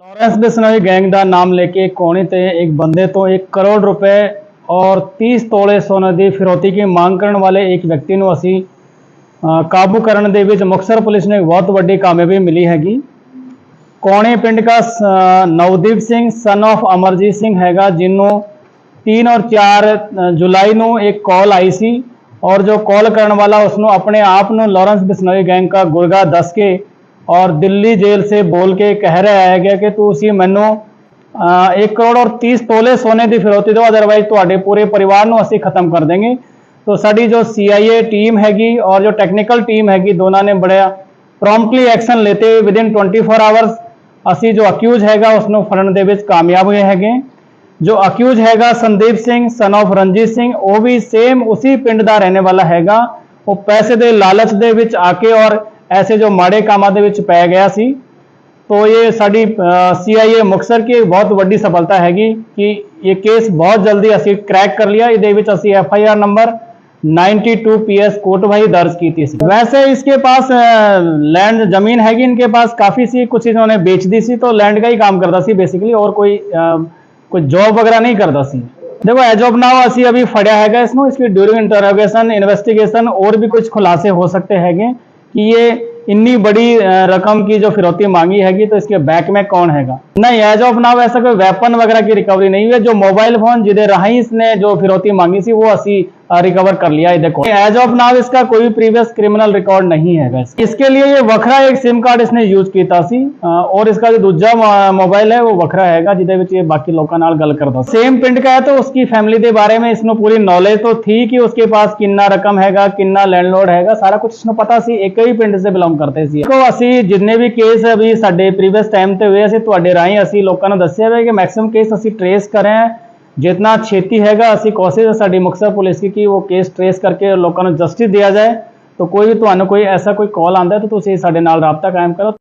Lawrence Bishnoi gang ਦਾ ਨਾਮ ਲੈ ਕੇ ਕੋਣੀ ਤੇ ਇੱਕ ਬੰਦੇ ਤੋਂ 1 ਕਰੋੜ ਰੁਪਏ ਔਰ 30 ਤੋਲੇ ਸੋਨੇ ਦੀ ਫਿਰੌਤੀ ਦੀ ਮੰਗ ਕਰਨ ਵਾਲੇ ਇੱਕ ਵਿਅਕਤੀ ਨੂੰ ਅਸੀਂ ਕਾਬੂ ਕਰਨ ਦੇ ਵਿੱਚ ਮੁਕਤਸਰ ਪੁਲਿਸ ਨੂੰ ਬਹੁਤ ਵੱਡੀ ਕਾਮਯਾਬੀ ਮਿਲੀ ਹੈਗੀ। ਕੋਣੇ ਪਿੰਡ ਦਾ ਸ- ਨਵਦੀਪ ਸਿੰਘ ਸਨ of ਅਮਰਜੀਤ ਸਿੰਘ ਹੈਗਾ, ਜਿਹਨੂੰ 3 ਔਰ 4 ਜੁਲਾਈ ਨੂੰ ਇੱਕ ਕਾਲ ਆਈ ਸੀ ਔਰ ਜੋ ਕਾਲ ਕਰਨ ਵਾਲਾ ਉਸਨੂੰ ਆਪਣੇ ਆਪ ਨੂੰ ਲਾਰੈਂਸ ਬਿਸਨੋਈ ਗੈਂਗ ਦਾ ਗੁਰਗਾ ਦੱਸ ਕੇ ਔਰ ਦਿੱਲੀ ਜੇਲ੍ਹ ਸੇ ਬੋਲ ਕੇ ਕਹਿ ਰਿਹਾ ਹੈਗਾ ਕਿ ਤੁਸੀਂ ਮੈਨੂੰ 1 ਕਰੋੜ ਔਰ 30 ਤੋਲੇ ਸੋਨੇ ਦੀ ਫਿਰੌਤੀ ਦਿਓ ਅਦਰਵਾਈਜ਼ ਤੁਹਾਡੇ ਪੂਰੇ ਪਰਿਵਾਰ ਨੂੰ ਅਸੀਂ ਖਤਮ ਕਰ ਦੇਂਗੇ। तो ਸਾਡੀ ਜੋ ਸੀਆਈਏ ਟੀਮ ਹੈਗੀ ਔਰ ਜੋ ਟੈਕਨੀਕਲ ਟੀਮ ਹੈਗੀ, ਦੋਨਾਂ ਨੇ ਬੜਾ ਪ੍ਰੋਮਪਟਲੀ ਐਕਸ਼ਨ ਲੇਤੇ ਲੈਤੇ ਵਿਦਿਨ 24 ਆਵਰਸ ਅਸੀਂ ਜੋ ਅਕਿਊਜ਼ ਹੈਗਾ ਉਸ ਨੂੰ ਫੜਨ ਦੇ ਵਿੱਚ ਕਾਮਯਾਬ ਹੋਏ ਹੈਗੇ। ਜੋ ਅਕਿਊਜ਼ ਹੈਗਾ, ਸੰਦੀਪ ਸਿੰਘ ਸਨ of ਰਣਜੀਤ ਸਿੰਘ, ਉਹ ਵੀ ਸੇਮ ਉਸੇ ਪਿੰਡ ਦਾ ਰਹਿਣੇ ਵਾਲਾ ਹੈਗਾ। ਉਹ ਪੈਸੇ ਦੇ ਲਾਲਚ ਦੇ ਵਿੱਚ ਆ ਕੇ ਔਰ ਐਸੇ ਜੋ ਮਾੜੇ ਕੰਮਾਂ ਦੇ ਵਿੱਚ ਪੈ ਗਿਆ ਸੀ तो ये ਸਾਡੀ ਸੀਆਈਏ ਮੁਕਤਸਰ ਕੀ ਬਹੁਤ ਵੱਡੀ ਸਫਲਤਾ ਹੈਗੀ ਕਿ ਇਹ ਕੇਸ ਬਹੁਤ ਜਲਦੀ ਅਸੀਂ ਕ੍ਰੈਕ ਕਰ ਲਿਆ ਇਹਦੇ ਵਿੱਚ ਅਸੀਂ F I R number 92 PS Kotbhai दर्ज की थी वैसे इसके पास लैंड जमीन हैगी इनके पास काफी सी कुछ इन्होंने बेच दी सी तो लैंड का ही काम करता सी बेसिकली और कोई अ, कोई जॉब वगैरह नहीं करता सी देखो एज ऑफ नाउ ਅਸੀਂ ਅਭੀ ਫੜਿਆ ਹੈਗਾ ਇਸ ਨੂੰ इसकी ड्यूरिंग इंटरोगेशन इन्वेस्टिगेशन और भी कुछ खुलासे हो सकते हैगे कि ये इतनी बड़ी रकम की जो फिरौती मांगी हैगी तो इसके बैक में कौन हैगा? नहीं एज ऑफ़ नाउ ऐसा कोई वेपन वगैरह की रिकवरी नहीं हुई है। जो मोबाइल फ़ोन जिदे राही इसने जो फिरौती मांगी थी, वो ਅਸੀਂ रिकवर कर लिया है देखो एज ऑफ़ नाव इसका कोई प्रीवियस क्रिमिनल रिकॉर्ड नहीं है वैसे। इसके लिए ये वखरा एक सिम कार्ड इसने यूज़ किया सी। और इसका जो दूजा मोबाइल है, वो वखरा हैगा जिद तो ये बाकी लोगों गल करता। सेम पिंड का है तो उसकी फैमिली के बारे में इसनों पूरी नॉलेज तो थी कि उसके पास किन्ना रकम है कि लैंडलोड है सारा कुछ इसको पता से, एक ही पिंड से बिलोंग करते देखो, असी जिन्हें भी केस अभी साढ़े टाइम से हुए, असे राय असी लोगों दसिया है कि मैक्सीम केस असी ट्रेस करें। ਜਿਤਨਾ ਛੇਤੀ ਹੈਗਾ, ਅਸੀਂ ਕੋਸ਼ਿਸ਼ ਹੈ ਸਾਡੀ ਮੁਕਤਸਰ ਪੁਲਿਸ ਦੀ ਕਿ ਉਹ ਕੇਸ ਟਰੇਸ ਕਰਕੇ ਲੋਕਾਂ ਨੂੰ ਜਸਟਿਸ ਦਿਆ ਜਾਏ। ਤਾਂ ਕੋਈ ਤੁਹਾਨੂੰ ਕੋਈ ਐਸਾ ਕੋਈ ਕਾਲ ਆਂਦਾ ਤਾਂ ਤੁਸੀਂ ਸਾਡੇ ਨਾਲ ਰਾਬਤਾ ਕਾਇਮ ਕਰੋ।